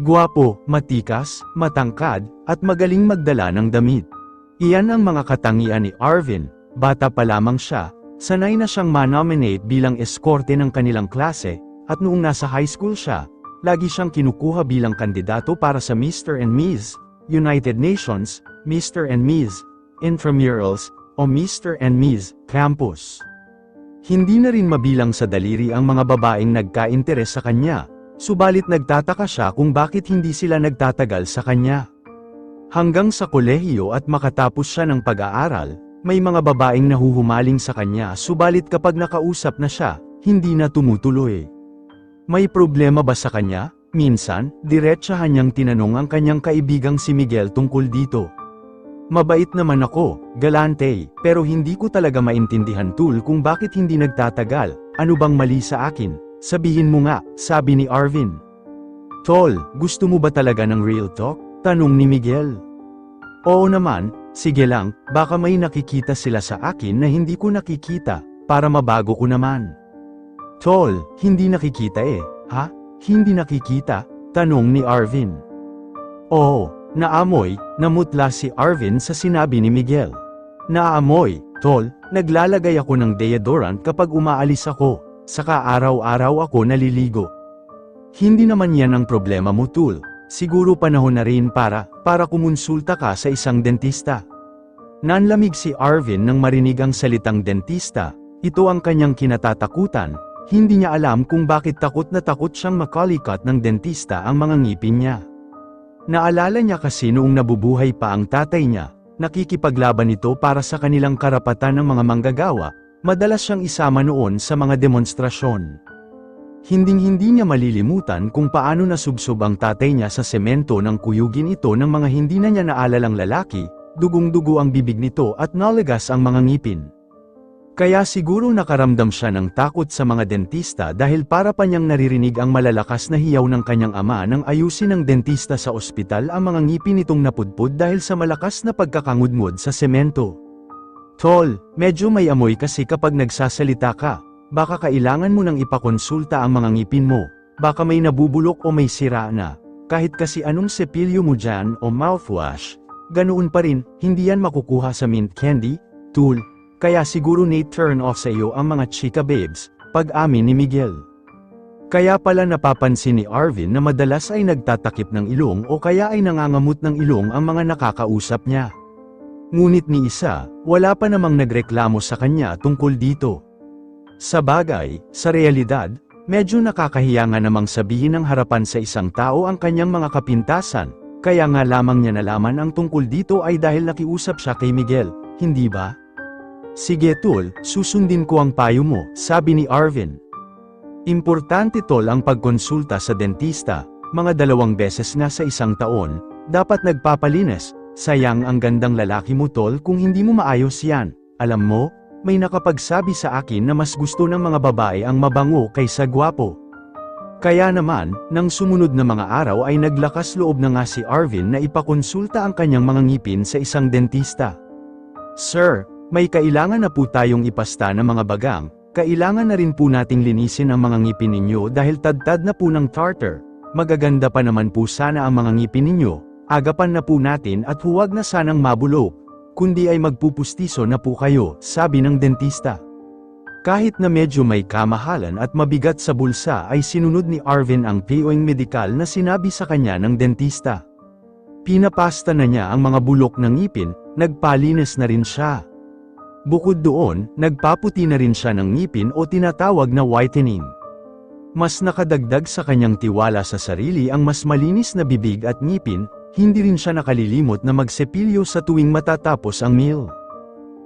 Guwapo, matikas, matangkad, at magaling magdala ng damit. Iyan ang mga katangian ni Arvin, bata pa lamang siya, sanay na siyang manominate bilang eskorte ng kanilang klase, at noong nasa high school siya, lagi siyang kinukuha bilang kandidato para sa Mr. and Ms. United Nations, Mr. and Ms. Intramurals, o Mr. and Ms. Campus. Hindi na rin mabilang sa daliri ang mga babaeng nagka-interes sa kanya, subalit nagtataka siya kung bakit hindi sila nagtatagal sa kanya. Hanggang sa kolehiyo at makatapos siya ng pag-aaral, may mga babaeng nahuhumaling sa kanya subalit kapag nakausap na siya, hindi na tumutuloy. May problema ba sa kanya? Minsan, diretsahan niyang tinanong ang kanyang kaibigang si Miguel tungkol dito. Mabait naman ako, galante, pero hindi ko talaga maintindihan tul kung bakit hindi nagtatagal, ano bang mali sa akin, sabihin mo nga, sabi ni Arvin. Tol, gusto mo ba talaga ng real talk? Tanong ni Miguel. Oo naman, sige lang, baka may nakikita sila sa akin na hindi ko nakikita, para mabago ko naman. Tol, hindi nakikita eh, ha? Hindi nakikita? Tanong ni Arvin. Oo, naamoy, namutla si Arvin sa sinabi ni Miguel. Naamoy, tol, naglalagay ako ng deodorant kapag umaalis ako, saka araw-araw ako naliligo. Hindi naman yan ang problema mo tul, siguro panahon na rin para, para kumonsulta ka sa isang dentista. Nanlamig si Arvin nang marinig ang salitang dentista, ito ang kanyang kinatatakutan, hindi niya alam kung bakit takot na takot siyang makalikat ng dentista ang mga ngipin niya. Naalala niya kasi noong nabubuhay pa ang tatay niya, nakikipaglaban ito para sa kanilang karapatan ng mga manggagawa, madalas siyang isama noon sa mga demonstrasyon. Hinding-hindi niya malilimutan kung paano nasubsob ang tatay niya sa semento ng kuyugin ito ng mga hindi na niya naalalang lalaki, dugong-dugo ang bibig nito at nalagas ang mga ngipin. Kaya siguro nakaramdam siya ng takot sa mga dentista dahil para pa niyang naririnig ang malalakas na hiyaw ng kanyang ama nang ayusin ng dentista sa ospital ang mga ngipin nitong napudpud dahil sa malakas na pagkakangudngod sa semento. Tol, medyo may amoy kasi kapag nagsasalita ka, baka kailangan mo nang ipakonsulta ang mga ngipin mo, baka may nabubulok o may sira na, kahit kasi anong sepilyo mo dyan o mouthwash, ganoon pa rin, hindi yan makukuha sa mint candy, tool, kaya siguro Nate turn off sa iyo ang mga chika babes, pag-amin ni Miguel. Kaya pala napapansin ni Arvin na madalas ay nagtatakip ng ilong o kaya ay nangangamot ng ilong ang mga nakakausap niya. Ngunit ni isa, wala pa namang nagreklamo sa kanya tungkol dito. Sa bagay, sa realidad, medyo nakakahiya namang sabihin ng harapan sa isang tao ang kanyang mga kapintasan, kaya nga lamang niya nalaman ang tungkol dito ay dahil nakiusap siya kay Miguel, hindi ba? Sige tol, susundin ko ang payo mo, sabi ni Arvin. Importante tol ang pagkonsulta sa dentista, mga dalawang beses na sa isang taon, dapat nagpapalinis, sayang ang gandang lalaki mo tol kung hindi mo maayos yan, alam mo, may nakapagsabi sa akin na mas gusto ng mga babae ang mabango kaysa gwapo. Kaya naman, nang sumunod na mga araw ay naglakas loob na nga si Arvin na ipakonsulta ang kanyang mga ngipin sa isang dentista. Sir, may kailangan na po tayong ipasta ng mga bagang, kailangan na rin po nating linisin ang mga ngipin ninyo dahil tadtad na po ng tartar. Magaganda pa naman po sana ang mga ngipin ninyo, agapan na po natin at huwag na sanang mabulok, kundi ay magpupustiso na po kayo, sabi ng dentista. Kahit na medyo may kamahalan at mabigat sa bulsa ay sinunod ni Arvin ang payong medikal na sinabi sa kanya ng dentista. Pinapasta na niya ang mga bulok ng ngipin, nagpalinis na rin siya. Bukod doon, nagpaputi na rin siya ng ngipin o tinatawag na whitening. Mas nakadagdag sa kanyang tiwala sa sarili ang mas malinis na bibig at ngipin, hindi rin siya nakalilimot na magsepilyo sa tuwing matatapos ang meal.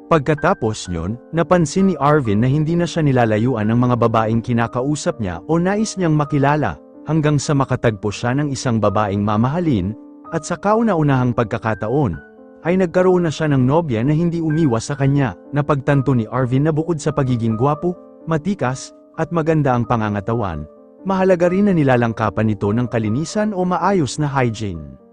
Pagkatapos nyon, napansin ni Arvin na hindi na siya nilalayuan ng mga babaeng kinakausap niya o nais niyang makilala, hanggang sa makatagpo siya ng isang babaeng mamahalin, at sa kauna-unahang pagkakataon, ay nagkaroon na siya ng nobya na hindi umiwas sa kanya, na pagtanto ni Arvin na bukod sa pagiging gwapo, matikas, at maganda ang pangangatawan, mahalaga rin na nilalangkapan nito ng kalinisan o maayos na hygiene.